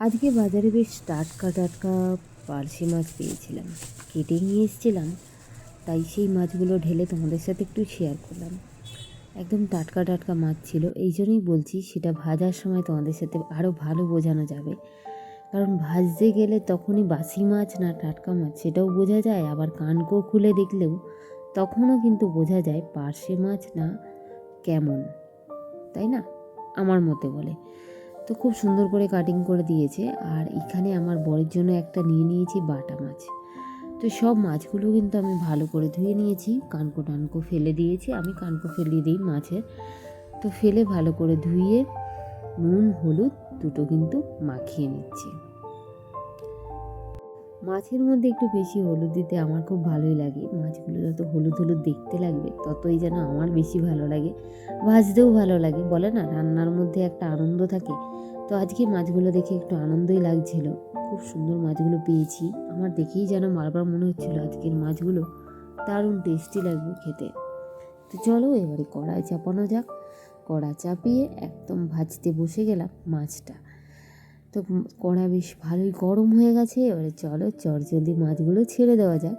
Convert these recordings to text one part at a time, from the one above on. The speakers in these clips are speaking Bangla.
আজকে বাজারে বেশ টাটকা টাটকা পার্শে মাছ পেয়েছিলাম। কেটে নিয়ে এসেছিলাম, তাই সেই মাছগুলো ঢেলে তোমাদের সাথে একটু শেয়ার করলাম। একদম টাটকা টাটকা মাছ ছিল, এই জন্যই বলছি সেটা ভাজার সময় তোমাদের সাথে আরও ভালো বোঝানো যাবে। কারণ ভাজতে গেলে তখনই বাসি মাছ না টাটকা মাছ, সেটাও বোঝা যায়। আবার কানকো খুলে দেখলেও তখনও কিন্তু বোঝা যায় পার্শে মাছ না কেমন, তাই না? আমার মতে বলে। তো খুব সুন্দর করে কাটিং করে দিয়েছে। আর এখানে আমার বরের জন্য একটা নিয়ে নিয়েছি বাটা মাছ। তো সব মাছগুলো কিন্তু আমি ভালো করে ধুয়ে নিয়েছি। কানকো টানকো ফেলে দিয়েছি। আমি কানকো ফেলিয়ে দিই মাছের। তো ফেলে ভালো করে ধুয়ে নুন, হলুদ দুটো কিন্তু মাখিয়ে নিচ্ছি। মাছের মধ্যে একটু বেশি হলুদ দিতে আমার খুব ভালোই লাগে। মাছগুলো যত হলুদ হলুদ দেখতে লাগবে, ততই যেন আমার বেশি ভালো লাগে। ভাজতেও ভালো লাগে। বলে না, রান্নার মধ্যে একটা আনন্দ থাকে। তো আজকে মাছগুলো দেখে একটু আনন্দই লাগছিল। খুব সুন্দর মাছগুলো পেয়েছি। আমার দেখেই যেন বারবার মনে হচ্ছিল আজকের মাছগুলো দারুণ টেস্টি লাগবে খেতে। তো চলো এবারে কড়াই চাপানো যাক। কড়া চাপিয়ে একদম ভাজতে বসে গেলাম মাছটা। তো কড়া বেশ ভালোই গরম হয়ে গেছে। এবারে চলো চটজলদি মাছগুলো ছেড়ে দেওয়া যাক।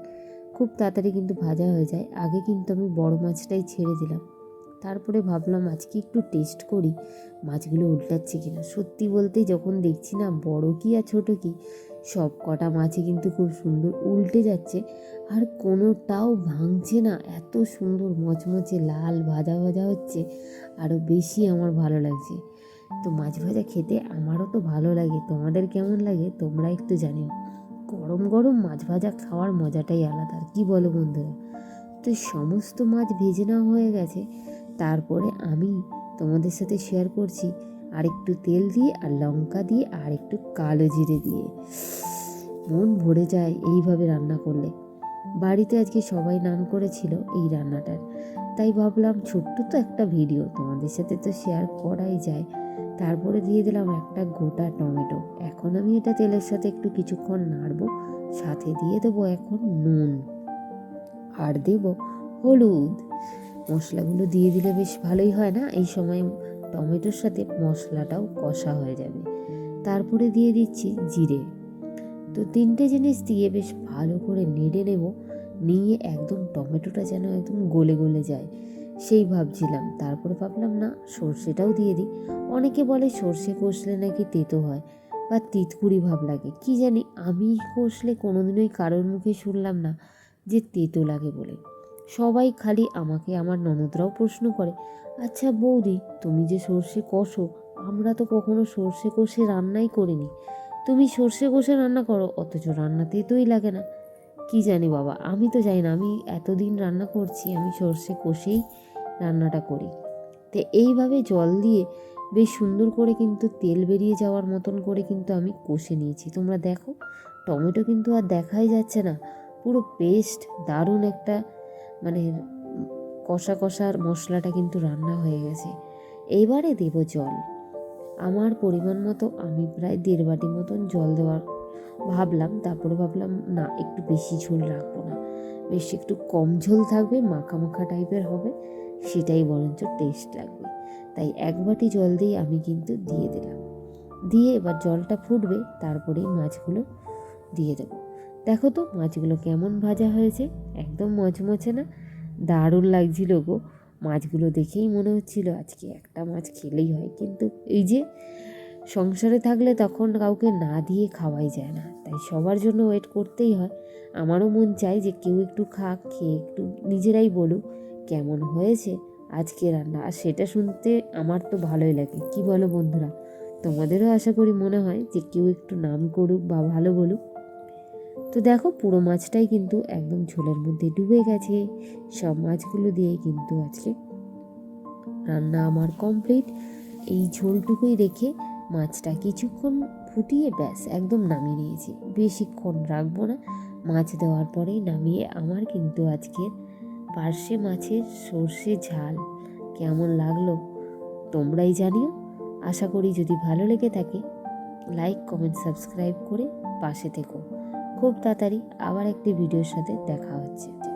খুব তাড়াতাড়ি কিন্তু ভাজা হয়ে যায়। আগে কিন্তু আমি বড় মাছটাই ছেড়ে দিলাম। তারপরে ভাবলাম আজকে একটু টেস্ট করি, মাছগুলো উল্টাচ্ছে কিনা। সত্যি বলতে যখন দেখছি না বড় কি আর ছোট কি, সব কটা মাছই কিন্তু খুব সুন্দর উল্টে যাচ্ছে আর কোনোটাও ভাঙছে না। এত সুন্দর মচমচে লাল ভাজা ভাজা হচ্ছে আরও বেশি আমার ভালো লাগছে। তো মাছ ভাজা খেতে আমারও তো ভালো লাগে, তোমাদের কেমন লাগে তোমরা একটু জানিও। গরম গরম মাছ ভাজা খাওয়ার মজাটাই আলাদা কি বলো বন্ধুরা? তো সমস্ত মাছ ভেজে নেওয়া হয়ে গেছে তারপরে আমি তোমাদের সাথে শেয়ার করছি আর একটু তেল দিয়ে আর লঙ্কা দিয়ে আর একটু কালো জিরে দিয়ে। মন ভরে যায় এইভাবে রান্না করলে। বাড়িতে আজকে সবাই নাম করেছিল এই রান্নাটার। তাই ভাবলাম ছোট্ট তো একটা ভিডিও তোমাদের সাথে তো শেয়ার করাই যায়। তারপরে দিয়ে দিলাম একটা গোটা টমেটো। এখন আমি এটা তেলের সাথে একটু কিছুক্ষণ নাড়বো, সাথে দিয়ে দেবো এখন নুন। আর দেব হলুদ। মশলাগুলো দিয়ে দিলে বেশ ভালোই হয় না? এই সময় টমেটোর সাথে মশলাটাও কষা হয়ে যাবে। তারপরে দিয়ে দিচ্ছি জিরে। তো তিনটে জিনিস দিয়ে বেশ ভালো করে নেড়ে নেব। নিয়ে একদম টমেটোটা যেন একদম গলে গলে যায়। সেই ভাবছিলাম। তারপরে ভাবলাম, না, সর্ষেটাও দিয়ে দিই। অনেকে বলে, সর্ষে কষলে নাকি তেতো হয়? বা তিতকুড়ি ভাব লাগে। কি জানি, আমি কষলে কোনোদিনই কারোর মুখে শুনলাম না যে তেতো লাগে বলে। সবাই খালি আমাকে আমার ননদরাও প্রশ্ন করে আচ্ছা বৌদি, তুমি যে সর্ষে কষো, আমরা তো কখনো সর্ষে কষে রান্নাই করিনি। তুমি সর্ষে কষে রান্না করো, অথচ রান্না তোই লাগে না। কি জানি বাবা, আমি তো জানি না, আমি এতদিন রান্না করছি, আমি সর্ষে কষেই রান্নাটা করি। তো এইভাবে জল দিয়ে বেশ সুন্দর করে কিন্তু তেল বেরিয়ে যাওয়ার মতন করে কিন্তু আমি কষে নিয়েছি। তোমরা দেখো, টমেটো কিন্তু আর দেখাই যাচ্ছে না। পুরো পেস্ট দারুণ একটা কষা কষার মশলাটা কিন্তু রান্না হয়ে গেছে। এইবারে দেব জল। আমার পরিমাণ মতো আমি প্রায় দেড় বাটি মতন জল দেওয়ার ভাবলাম, তারপরে ভাবলাম, না, একটু বেশি ঝোল রাখব না। বেশ একটু কম ঝোল থাকবে, মাখা মাখা টাইপের হবে, সেটাই বরঞ্চ টেস্ট লাগবে। তাই এক বাটি জল দিয়ে আমি কিন্তু দিয়ে দিলাম। দিয়ে এবার জলটা ফুটবে, তারপরেই মাছগুলো দিয়ে দেবো। দেখো তো মাছগুলো কেমন ভাজা হয়েছে, একদম মচমচে না। দারুণ লাগছিল গো। মাছগুলো দেখেই মনে হচ্ছিল আজকে একটা মাছ খেলেই হয়, কিন্তু এই যে সংসারে থাকলে তখন কাউকে না দিয়ে খাওয়াই যায় না, তাই সবার জন্য ওয়েট করতেই হয়। আমারও মন চাই যে কেউ একটু খাক, খেয়ে একটু নিজেরাই বলুক কেমন হয়েছে আজকে রান্না। আর সেটা শুনতে আমার তো ভালোই লাগে। কি বলো বন্ধুরা? তোমাদেরও আশা করি মনে হয় যে কেউ একটু নাম করুক বা ভালো বলুক। তো দেখো পুরো মাছটাই কিন্তু একদম ঝোলের মধ্যে ডুবে গেছে। সব মাছগুলো দিয়ে কিন্তু আজকে রান্না আমার কমপ্লিট এই ঝোলটুকুই রেখে মাছটা কিছুক্ষণ ফুটিয়ে ব্যাস, একদম নামিয়ে নিয়েছি। বেশিক্ষণ রাখব না। মাছ দেওয়ার পরেই নামিয়ে আমার কিন্তু আজকে পার্শে মাছের সর্ষে ঝাল। কেমন লাগল তোমরাই জানিও। আশা করি যদি ভালো লেগে থাকে লাইক কমেন্ট সাবস্ক্রাইব করে পাশে থেকো। খুব তাড়াতাড়ি আবার একটি ভিডিওর সাথে দেখা হচ্ছে।